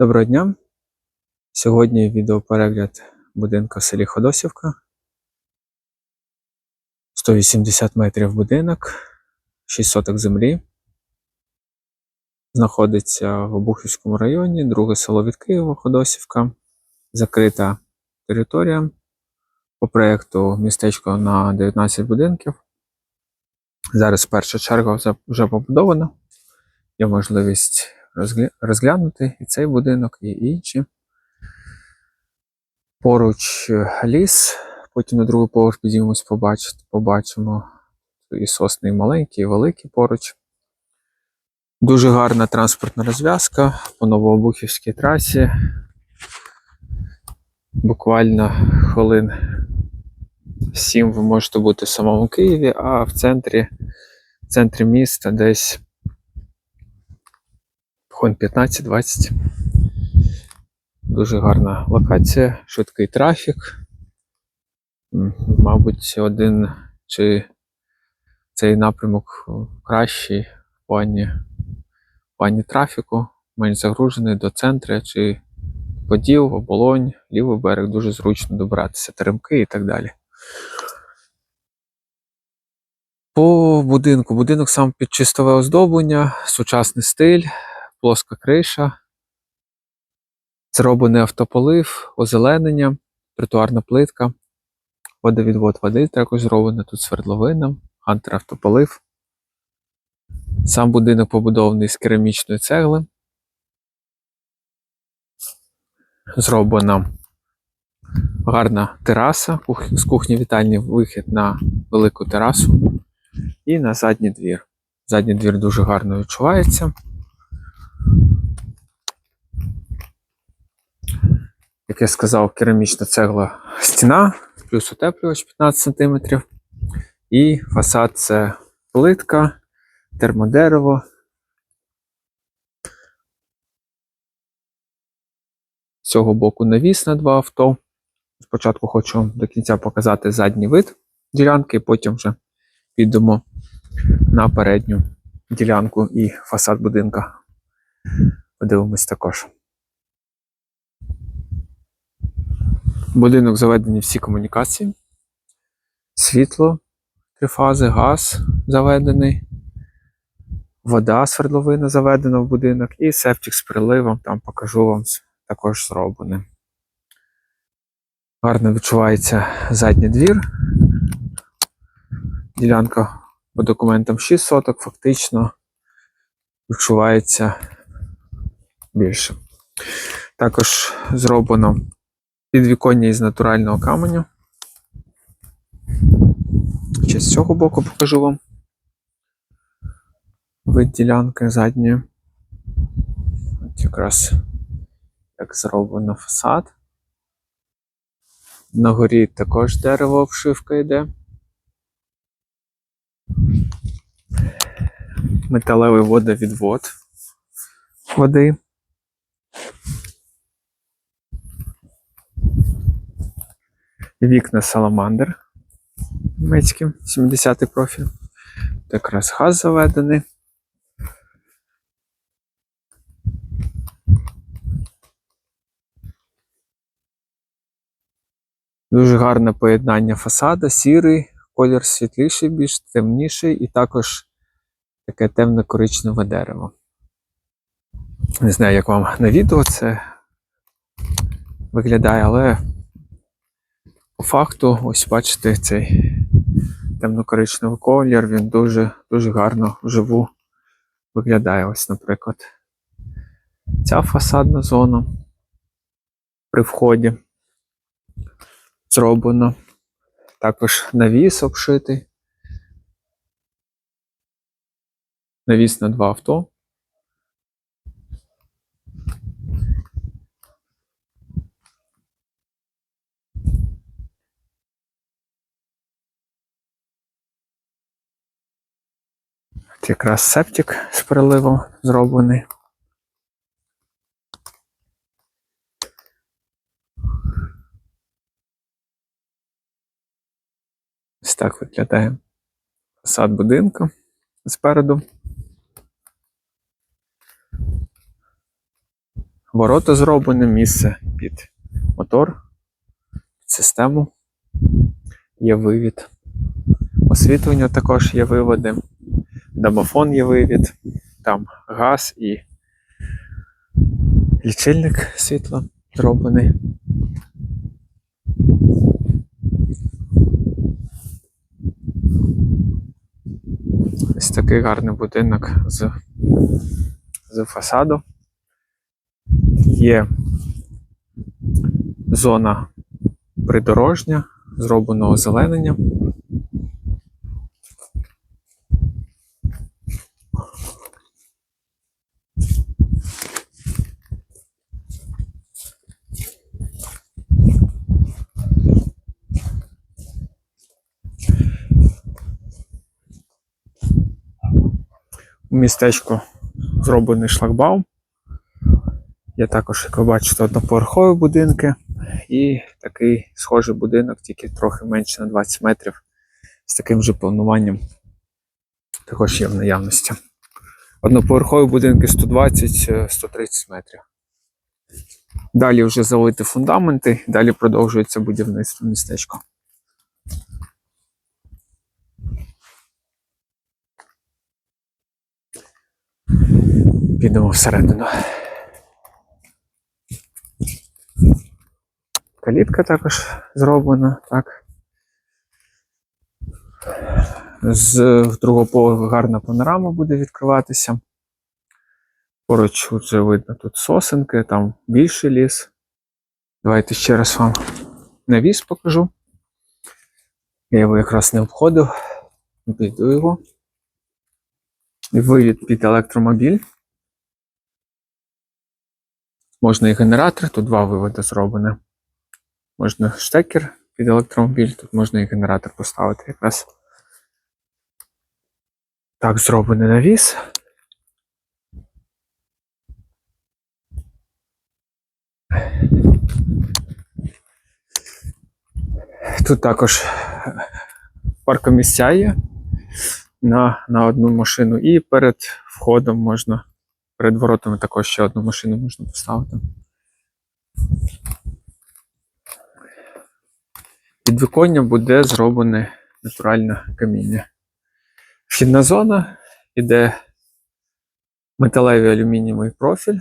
Доброго дня! Сьогодні відеоперегляд будинку в селі Ходосівка. 180 метрів будинок, 6 соток землі. Знаходиться в Обухівському районі, друге село від Києва, Ходосівка. Закрита територія. По проєкту містечко на 19 будинків. Зараз перша черга вже- побудована. Є можливість розглянути і цей будинок, і інші. Поруч е, ліс, потім на другий поверх підіймемось, побачити, побачимо і сосни і маленькі, і великі поруч. Дуже гарна транспортна розв'язка по Новообухівській трасі. Буквально хвилин 7 ви можете бути в самому Києві, а в центрі, в центрі міста десь хвилин 15-20. Дуже гарна локація, швидкий трафік. Мабуть, один чи цей напрямок кращий в плані, в плані трафіку, менш загружений до центру чи Поділ, оболонь, лівий берег дуже зручно добратися, теремки і так далі. По будинку. Будинок сам під чистове оздоблення, сучасний стиль, плоска криша, зроблений автополив, озеленення, тротуарна плитка, водовідвод води також зроблений, тут свердловина, хантер автополив. Сам будинок побудований з керамічної цегли. Зроблена гарна тераса, з кухні вітальні вихід на велику терасу і на задній двір. Задній двір дуже гарно відчувається. Як я сказав, керамічна цегла стіна, плюс утеплювач 15 см. І фасад це плитка, термодерево. З цього боку навіс на два авто. Спочатку хочу до кінця показати задній вид ділянки, потім вже підемо на передню ділянку і фасад будинка. Подивимось також. Будинок заведені всі комунікації. Світло, три фази, газ заведений, вода свердловина заведена в будинок, і септик з приливом, там покажу вам також зроблений. Гарно відчувається задній двір. Ділянка по документам 6 соток, фактично відчувається більше. Також зроблено підвіконня із натурального каменю. Ще з цього боку покажу вам вид ділянки задньої. От якраз як зроблено фасад. На горі також дерево обшивка йде. Металевий водовідвод води. Вікна саламандр німецькі, 70-й профіль. Тут якраз газ заведений. Дуже гарне поєднання фасада, сірий, колір світліший, більш темніший, і також таке темно-коричневе дерево. Не знаю, як вам на відео це виглядає, але по факту, ось бачите, цей темно-коричневий колір, він дуже, дуже гарно вживу виглядає. Ось, наприклад, ця фасадна зона при вході зроблено. Також навіс обшитий. Навіс на два авто. От якраз септик з переливом зроблений. Ось так виглядає фасад будинку спереду. ворота зроблені, місце під мотор, під систему. Є вивід. Освітлення також є виводи. Домофон є вивід. Там газ і лічильник світла зроблений. Ось такий гарний будинок з, з фасаду. Є зона придорожня, зроблено озеленення. У містечку зроблений шлагбаум. Є також, як ви бачите, одноповерхові будинки і такий схожий будинок, тільки трохи менше на 20 метрів з таким же плануванням. Також є в наявності. Одноповерхові будинки 120-130 метрів. Далі вже залити фундаменти, далі продовжується будівництво містечка. Підемо всередину. Калітка також зроблена, так. З другого поверху гарна панорама буде відкриватися. Поруч вже видно тут сосенки, там більший ліс. Давайте ще раз вам навіс покажу. Я його якраз не обходив. Піду його. Вивід під електромобіль. Можна і генератор, тут два виводи зроблені. Можна штекер під електромобіль, тут можна і генератор поставити якраз. Так, зроблений навіс. Тут також паркомісця є на, на одну машину, і перед входом можна, перед воротами також ще одну машину можна поставити. Підвіконня буде зроблене натуральне каміння. Вхідна зона іде металевий алюмінієвий профіль.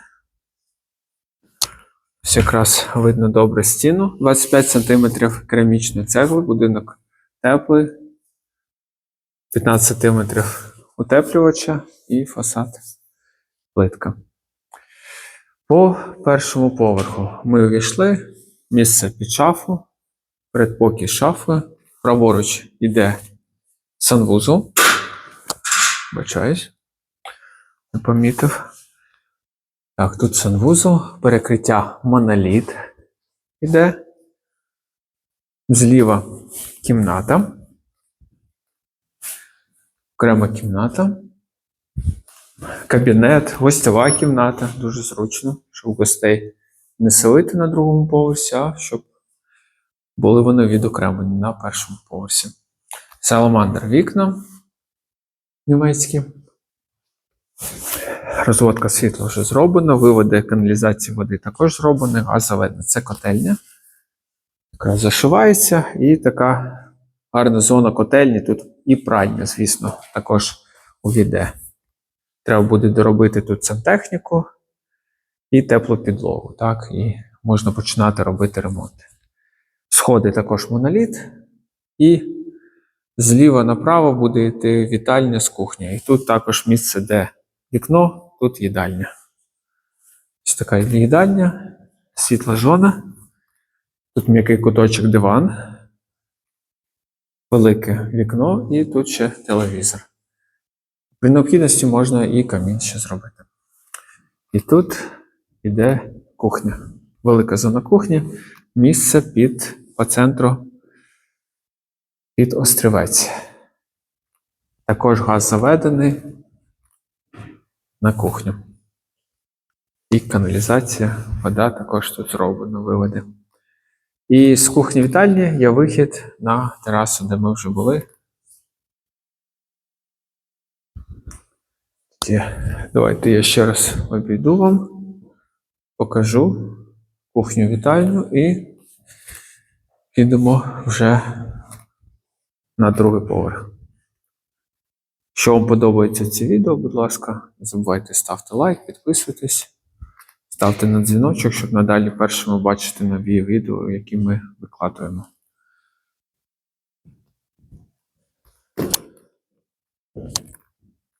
Ось якраз видно добре стіну. 25 см керамічної цегли, будинок теплий. 15 см утеплювача і фасад плитка. По першому поверху ми увійшли місце під шафу, передпокій шафи. Праворуч іде санвузол. Бачаюсь. Не помітив. Так, тут санвузол, перекриття моноліт іде. Зліва кімната. Окрема кімната. Кабінет, гостьова кімната. Дуже зручно, щоб гостей не селити на другому поверсі, а щоб були вони відокремлені на першому поверсі. Саламандр вікна німецькі. Розводка світла вже зроблена, виводи каналізації води також зроблені, газ заведений. Це котельня. Якраз зашивається і така гарна зона котельні. Тут і пральня, звісно, також увійде. Треба буде доробити тут сантехніку і теплу підлогу. Так, і можна починати робити ремонт. Сходи також моноліт. І зліва направо буде йти вітальня з кухня. І тут також місце, де вікно, тут їдальня. Ось така їдальня, світла зона. Тут м'який куточок диван, велике вікно і тут ще телевізор. При необхідності можна і камін ще зробити. І тут іде кухня. Велика зона кухні, місце під по центру під острівець. Також газ заведений на кухню. І каналізація, вода також тут зроблена, виводи. І з кухні вітальні є вихід на терасу, де ми вже були. Тоді Давайте я ще раз обійду вам. покажу кухню вітальню і підемо вже на другий поверх. Якщо вам подобається це відео, будь ласка, не забувайте ставте лайк, підписуйтесь, ставте на дзвіночок, щоб надалі першими бачити нові відео, які ми викладуємо.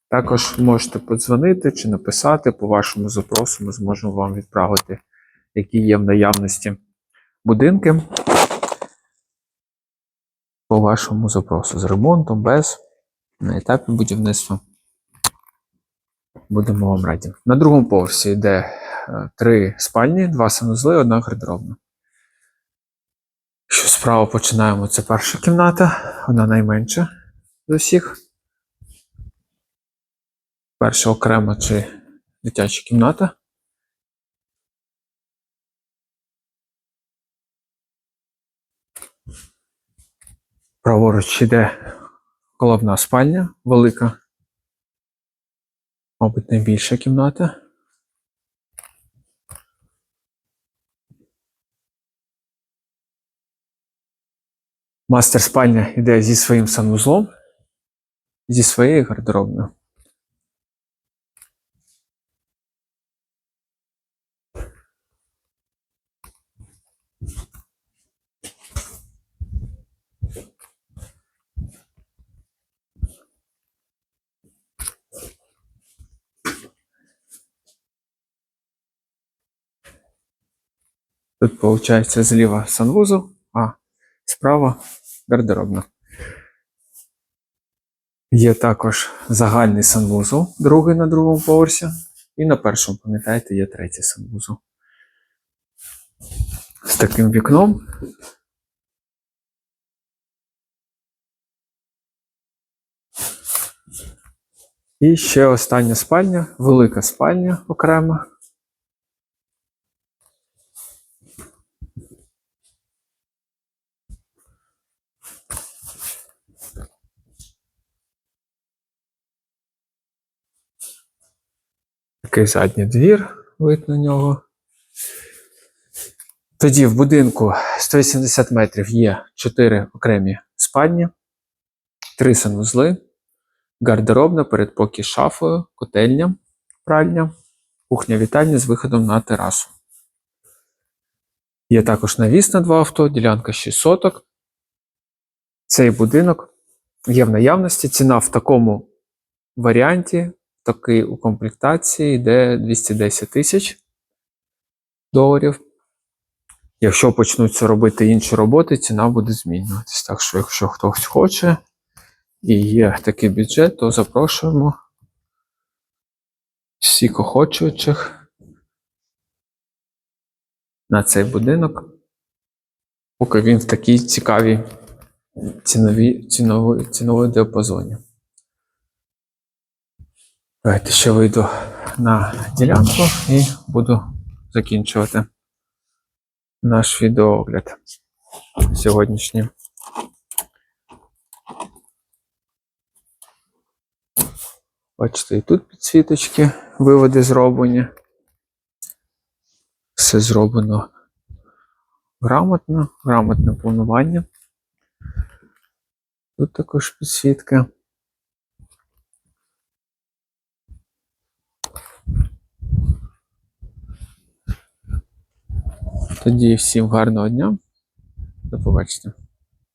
Також можете подзвонити чи написати по вашому запросу. Ми зможемо вам відправити, які є в наявності будинки по вашому запросу з ремонтом, без на етапі будівництва. Будемо вам раді. На другому поверсі йде е, три спальні, два санузли, одна гардеробна. Що справа починаємо, це перша кімната, вона найменша з усіх. Перша окрема чи дитяча кімната. Праворуч йде головна спальня, велика. Мабуть, найбільша кімната. Мастер спальня йде зі своїм санвузлом, зі своєю гардеробною. Тут, виходить, зліва санвузол, а справа гардеробна. Є також загальний санвузол, другий на другому поверсі. І на першому, пам'ятаєте, є третій санвузол. З таким вікном. І ще остання спальня, велика спальня окрема. Такий задній двір, вид на нього. Тоді в будинку 180 метрів є 4 окремі спальні, 3 санузли, гардеробна, передпокій з шафою, котельня, пральня, кухня вітальня з виходом на терасу. Є також навіс на два авто, ділянка 6 соток. Цей будинок є в наявності. Ціна в такому варіанті такий у комплектації йде 210 тисяч доларів. Якщо почнуться робити інші роботи, ціна буде змінюватись. Так що, якщо хтось хоче і є такий бюджет, то запрошуємо всіх охочуючих на цей будинок, поки він в такій цікавій ціновій, ціновій, ціновій діапазоні. Давайте ще вийду на ділянку і буду закінчувати наш відеоогляд сьогоднішній. Бачите, і тут підсвіточки, виводи зроблені. Все зроблено грамотно, грамотне планування. Тут також підсвітка. Тоді всім гарного дня. До побачення.